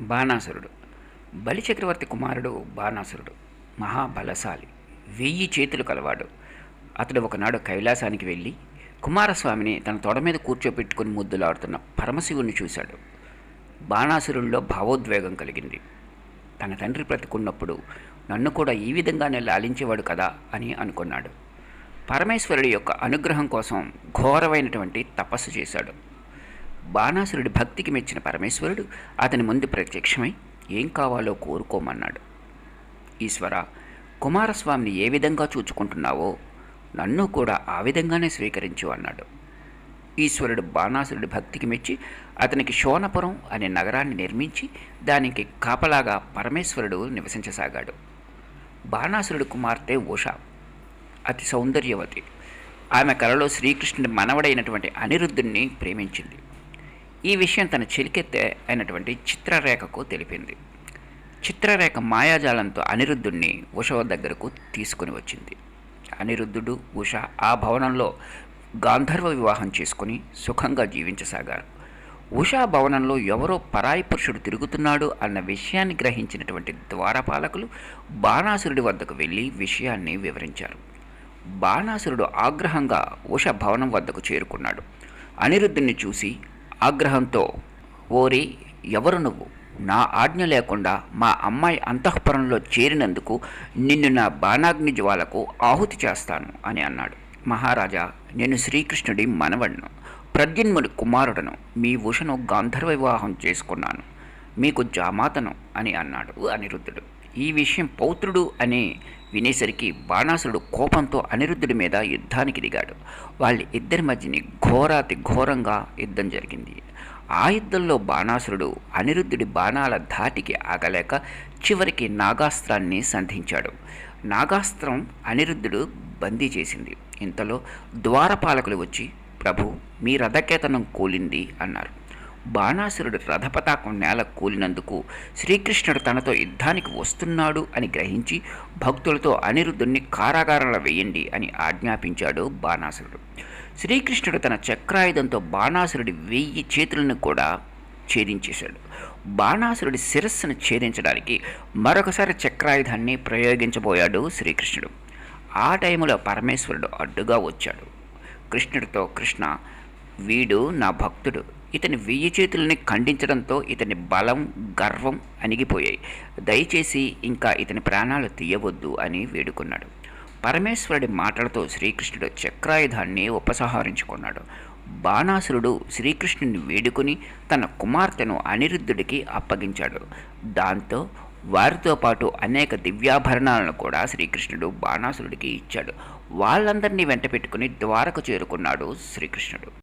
బాణాసురుడు. బలిచక్రవర్తి కుమారుడు బాణాసురుడు. మహాబలశాలి. వెయ్యి చేతులు కలవాడు. అతడు ఒకనాడు కైలాసానికి వెళ్ళి కుమారస్వామిని తన తొడ మీద కూర్చోపెట్టుకుని ముద్దులాడుతున్న పరమశివుని చూశాడు. బాణాసురుల్లో భావోద్వేగం కలిగింది. తన తండ్రి బ్రతుకున్నప్పుడు నన్ను కూడా ఈ విధంగానే లాలించేవాడు కదా అని అనుకున్నాడు. పరమేశ్వరుడి యొక్క అనుగ్రహం కోసం ఘోరమైనటువంటి తపస్సు చేశాడు. బాణాసురుడి భక్తికి మెచ్చిన పరమేశ్వరుడు అతని ముందు ప్రత్యక్షమై ఏం కావాలో కోరుకోమన్నాడు. ఈశ్వర కుమారస్వామిని ఏ విధంగా చూచుకుంటున్నావో నన్ను కూడా ఆ విధంగానే స్వీకరించు అన్నాడు. ఈశ్వరుడు బాణాసురుడి భక్తికి మెచ్చి అతనికి శోణపురం అనే నగరాన్ని నిర్మించి దానికి కాపలాగా పరమేశ్వరుడు నివసించసాగాడు. బాణాసురుడి కుమార్తె ఉష అతి సౌందర్యవతి. ఆమె కలలో శ్రీకృష్ణుడి మనవడైనటువంటి అనిరుద్ధుణ్ణి ప్రేమించింది. ఈ విషయం తన చెలికెత్తె అయినటువంటి చిత్రరేఖకు తెలిపింది. చిత్రరేఖ మాయాజాలంతో అనిరుద్ధుణ్ణి ఉష దగ్గరకు తీసుకుని వచ్చింది. అనిరుద్ధుడు ఉష ఆ భవనంలో గాంధర్వ వివాహం చేసుకుని సుఖంగా జీవించసాగారు ఉషా భవనంలో ఎవరో పరాయి పురుషుడు తిరుగుతున్నాడు అన్న విషయాన్ని గ్రహించినటువంటి ద్వారపాలకులు బాణాసురుడి వద్దకు వెళ్ళి విషయాన్ని వివరించారు. బాణాసురుడు ఆగ్రహంగా ఉష భవనం వద్దకు చేరుకున్నాడు. అనిరుద్ధుని చూసి ఆగ్రహంతో ఓరి ఎవరు నువ్వు? నా ఆజ్ఞ లేకుండా మా అమ్మాయి అంతఃపురంలో చేరినందుకు నిన్ను నా బాణాగ్ని జ్వాలకు ఆహుతి చేస్తాను అని అన్నాడు. మహారాజా నేను శ్రీకృష్ణుడి మనవడ్ను ప్రద్యున్ముడి కుమారుడను మీ ఉషను గాంధర్వ వివాహం చేసుకున్నాను. మీకు జామాతను అని అన్నాడు అనిరుద్ధుడు. ఈ విషయం పౌత్రుడు అనే వినేసరికి బాణాసురుడు కోపంతో అనిరుద్ధుడి మీద యుద్ధానికి దిగాడు. వాళ్ళ ఇద్దరి మధ్యని ఘోరాతి ఘోరంగా యుద్ధం జరిగింది. ఆ యుద్ధంలో బాణాసురుడు అనిరుద్ధుడి బాణాల ధాటికి ఆగలేక చివరికి నాగాస్త్రాన్ని సంధించాడు. నాగాస్త్రం అనిరుద్ధుడు బందీ చేసింది. ఇంతలో ద్వారపాలకులు వచ్చి ప్రభు మీ రథకేతనం కూలింది అన్నారు. బాణాసురుడు రథపతాకం నేల కూలినందుకు శ్రీకృష్ణుడు తనతో యుద్ధానికి వస్తున్నాడు అని గ్రహించి భక్తులతో అనిరుద్ధుణ్ణి కారాగారంలో వేయండి అని ఆజ్ఞాపించాడు బాణాసురుడు. శ్రీకృష్ణుడు తన చక్రాయుధంతో బాణాసురుడి వెయ్యి చేతులను కూడా ఛేదించేశాడు. బాణాసురుడి శిరస్సును ఛేదించడానికి మరొకసారి చక్రాయుధాన్ని ప్రయోగించబోయాడు శ్రీకృష్ణుడు. ఆ టైంలో పరమేశ్వరుడు అడ్డుగా వచ్చాడు. కృష్ణుడితో కృష్ణ వీడు నా భక్తుడు. ఇతని వెయ్యి చేతులని ఖండించడంతో ఇతని బలం గర్వం అణిగిపోయాయి. దయచేసి ఇంకా ఇతని ప్రాణాలు తీయవద్దు అని వేడుకున్నాడు. పరమేశ్వరుడి మాటలతో శ్రీకృష్ణుడు చక్రాయుధాన్ని ఉపసంహరించుకున్నాడు. బాణాసురుడు శ్రీకృష్ణుని వేడుకుని తన కుమార్తెను అనిరుద్ధుడికి అప్పగించాడు. దాంతో వారితో పాటు అనేక దివ్యాభరణాలను కూడా శ్రీకృష్ణుడు బాణాసురుడికి ఇచ్చాడు. వాళ్ళందరినీ వెంట పెట్టుకుని ద్వారకు చేరుకున్నాడు శ్రీకృష్ణుడు.